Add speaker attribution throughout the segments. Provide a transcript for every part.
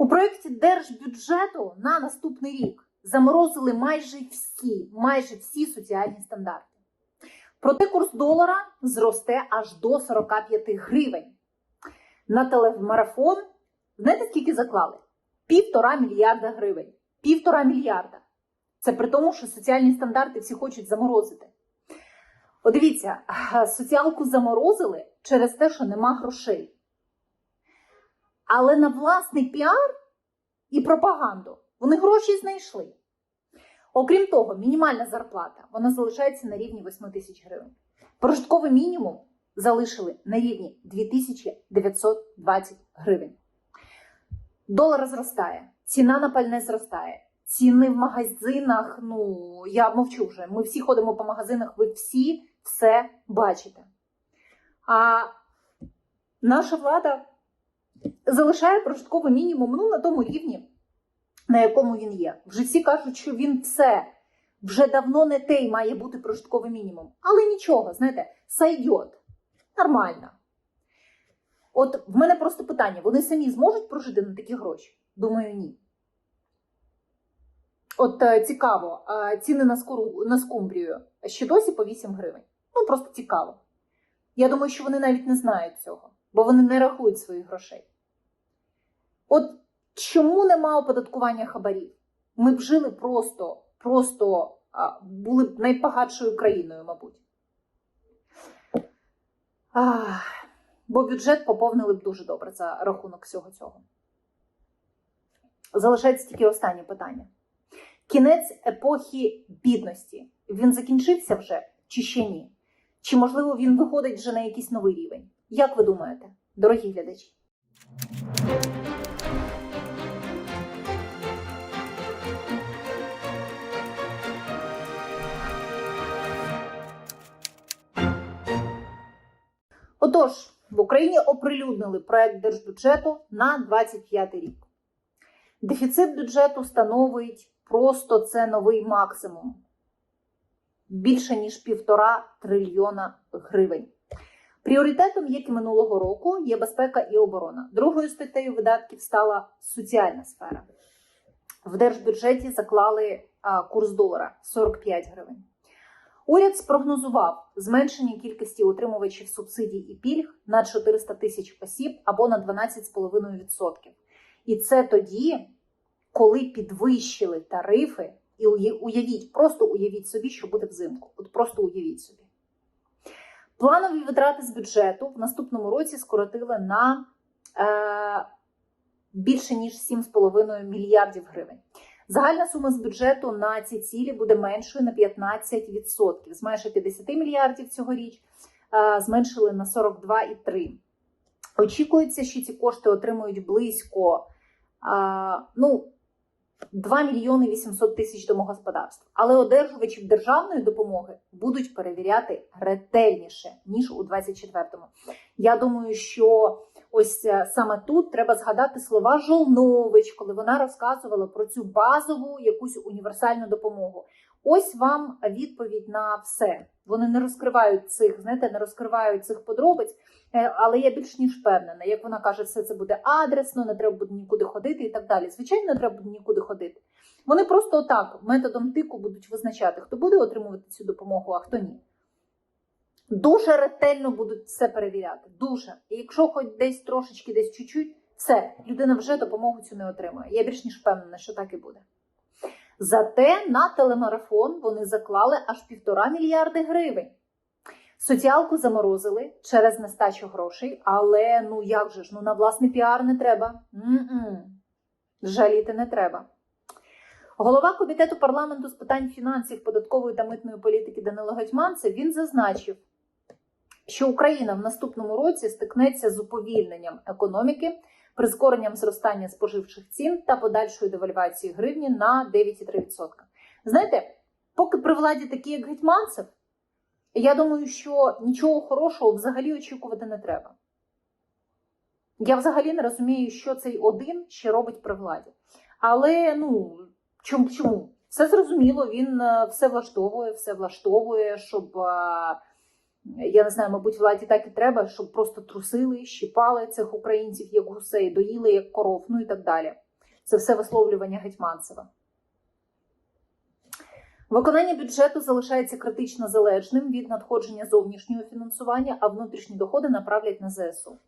Speaker 1: У проєкті держбюджету на наступний рік заморозили майже всі, майже всі соціальні стандарти. Проте курс долара зросте аж до 45 гривень. На телемарафон, знаєте, скільки заклали? Півтора мільярда гривень. Півтора мільярда. Це при тому, що соціальні стандарти всі хочуть заморозити. От дивіться, соціалку заморозили через те, що нема грошей. Але на власний піар і пропаганду вони гроші знайшли. Окрім того, мінімальна зарплата вона залишається на рівні 8 тисяч гривень. Прожитковий мінімум залишили на рівні 2920 гривень. Долар зростає, ціна на пальне зростає. Ціни в магазинах, ну я мовчу вже. Ми всі ходимо по магазинах, ви всі все бачите. А наша влада залишає прожитковий мінімум ну, на тому рівні, на якому він є. Вже всі кажуть, що він все вже давно не той має бути прожитковий мінімум. Але нічого, знаєте, сайдьот. Нормально. От в мене просто питання: вони самі зможуть прожити на такі гроші? Думаю, ні. От е, цікаво, ціни на, скору, на скумбрію ще досі по 8 гривень. Ну, просто цікаво. Я думаю, що вони навіть не знають цього, бо вони не рахують своїх грошей. От чому нема оподаткування хабарів? Ми б жили просто, просто а, були б найбагатшою країною, мабуть. Ах, бо бюджет поповнили б дуже добре за рахунок всього цього. Залишається тільки останнє питання. Кінець епохи бідності. Він закінчився вже чи ще ні? Чи, можливо, він виходить вже на якийсь новий рівень? Як ви думаєте, дорогі глядачі? Отож, в Україні оприлюднили проект держбюджету на 25 рік. Дефіцит бюджету становить просто це новий максимум більше ніж півтора трильйона гривень. Пріоритетом, як і минулого року, є безпека і оборона. Другою статтею видатків стала соціальна сфера. В держбюджеті заклали курс долара 45 гривень. Уряд спрогнозував зменшення кількості отримувачів субсидій і пільг на 400 тисяч осіб або на 12,5%. І це тоді, коли підвищили тарифи, і уявіть, просто уявіть собі, що буде взимку. От просто уявіть собі. Планові витрати з бюджету в наступному році скоротили на е, більше ніж 7,5 мільярдів гривень. Загальна сума з бюджету на ці цілі буде меншою на 15%. З майже 50 мільярдів цьогоріч е, зменшили на 42,3. Очікується, що ці кошти отримують близько е, ну, 2 мільйони 800 тисяч домогосподарств. Але одержувачів державної допомоги будуть перевіряти ретельніше, ніж у 24-му. Я думаю, що ось е, саме тут треба згадати слова Жолнович, коли вона розказувала про цю базову якусь універсальну допомогу. Ось вам відповідь на все. Вони не розкривають цих, знаєте, не розкривають цих подробиць, е, але я більш ніж впевнена, як вона каже, все це буде адресно, не треба буде нікуди ходити і так далі. Звичайно, не треба буде нікуди ходити. Вони просто отак методом тику будуть визначати, хто буде отримувати цю допомогу, а хто ні. Дуже ретельно будуть все перевіряти. Дуже. І якщо хоч десь трошечки, десь чуть-чуть, все, людина вже допомогу цю не отримує. Я більш ніж впевнена, що так і буде. Зате на телемарафон вони заклали аж півтора мільярди гривень. Соціалку заморозили через нестачу грошей, але ну як же ж, ну на власний піар не треба. М-м. Жаліти не треба. Голова комітету парламенту з питань фінансів, податкової та митної політики Данило Гетьманцев він зазначив, що Україна в наступному році стикнеться з уповільненням економіки, прискоренням зростання споживчих цін та подальшою девальвацією гривні на 9,3%. Знаєте, поки при владі такі, як Гетьманцев, я думаю, що нічого хорошого взагалі очікувати не треба. Я взагалі не розумію, що цей один ще робить при владі. Але ну чому? чому? Все зрозуміло, він е, все влаштовує, все влаштовує, щоб е, я не знаю, мабуть, владі так і треба, щоб просто трусили, щіпали цих українців як гусей, доїли як коров, ну і так далі. Це все висловлювання Гетьманцева. Виконання бюджету залишається критично залежним від надходження зовнішнього фінансування, а внутрішні доходи направлять на ЗСУ.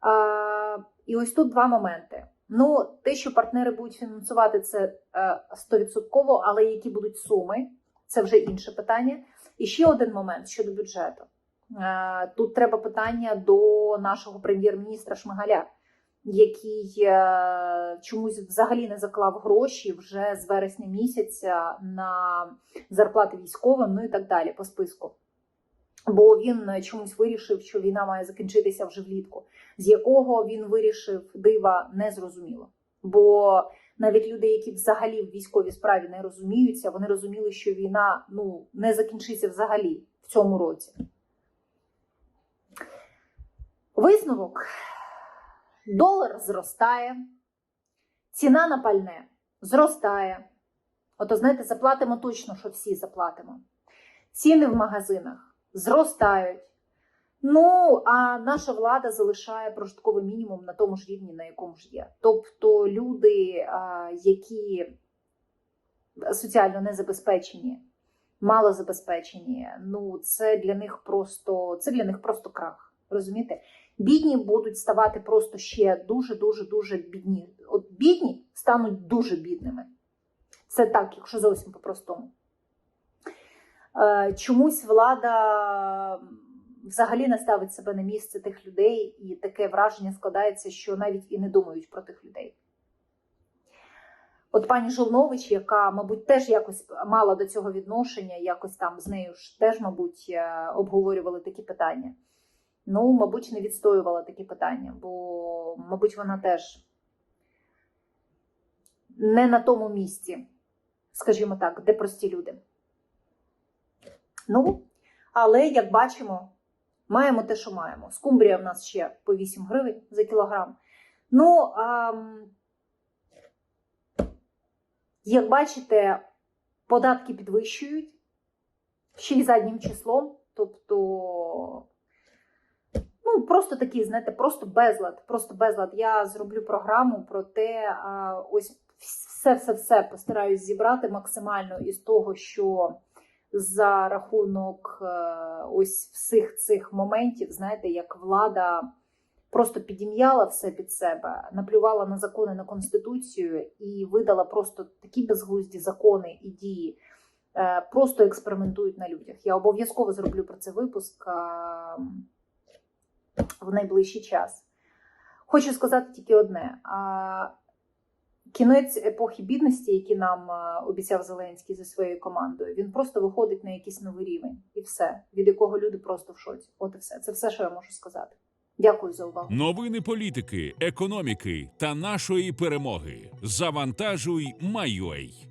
Speaker 1: А, і ось тут два моменти. Ну, те, що партнери будуть фінансувати, це е, стовідсотково, але які будуть суми, це вже інше питання. І ще один момент щодо бюджету. Е, Тут треба питання до нашого прем'єр-міністра Шмигаля, який е, чомусь взагалі не заклав гроші вже з вересня місяця на зарплати військовим, ну і так далі по списку. Бо він чомусь вирішив, що війна має закінчитися вже влітку, з якого він вирішив дива не зрозуміло. Бо навіть люди, які взагалі в військовій справі не розуміються, вони розуміли, що війна ну не закінчиться взагалі в цьому році. Висновок: долар зростає, ціна на пальне зростає. Ото, знаєте, заплатимо точно, що всі заплатимо. Ціни в магазинах зростають. Ну, а наша влада залишає прожитковий мінімум на тому ж рівні, на якому ж є. Тобто люди, які соціально не забезпечені, мало забезпечені, ну це для них просто це для них просто крах. Розумієте? Бідні будуть ставати просто ще дуже, дуже, дуже бідні. От бідні стануть дуже бідними. Це так, якщо зовсім по-простому. Е, Чомусь влада взагалі не ставить себе на місце тих людей, і таке враження складається, що навіть і не думають про тих людей. От пані Жолнович, яка, мабуть, теж якось мала до цього відношення, якось там з нею ж теж, мабуть, е, обговорювали такі питання. Ну, мабуть, не відстоювала такі питання, бо, мабуть, вона теж не на тому місці, скажімо так, де прості люди. Ну, але як бачимо, маємо те, що маємо. Скумбрія в нас ще по 8 гривень за кілограм. Ну, а, як бачите, податки підвищують ще й заднім числом. Тобто, ну, просто такий, знаєте, просто безлад. Просто безлад. Я зроблю програму про те, а, ось все-все-все постараюсь зібрати максимально із того, що за рахунок е, ось всіх цих моментів, знаєте, як влада просто підім'яла все під себе, наплювала на закони на конституцію і видала просто такі безглузді закони і дії, е, просто експериментують на людях. Я обов'язково зроблю про це випуск е, в найближчий час. Хочу сказати тільки одне. Кінець епохи бідності, який нам е, обіцяв Зеленський зі своєю командою, він просто виходить на якийсь новий рівень, і все, від якого люди просто в шоці. От і все. Це все, що я можу сказати. Дякую за увагу.
Speaker 2: Новини політики, економіки та нашої перемоги. Завантажуй, майой.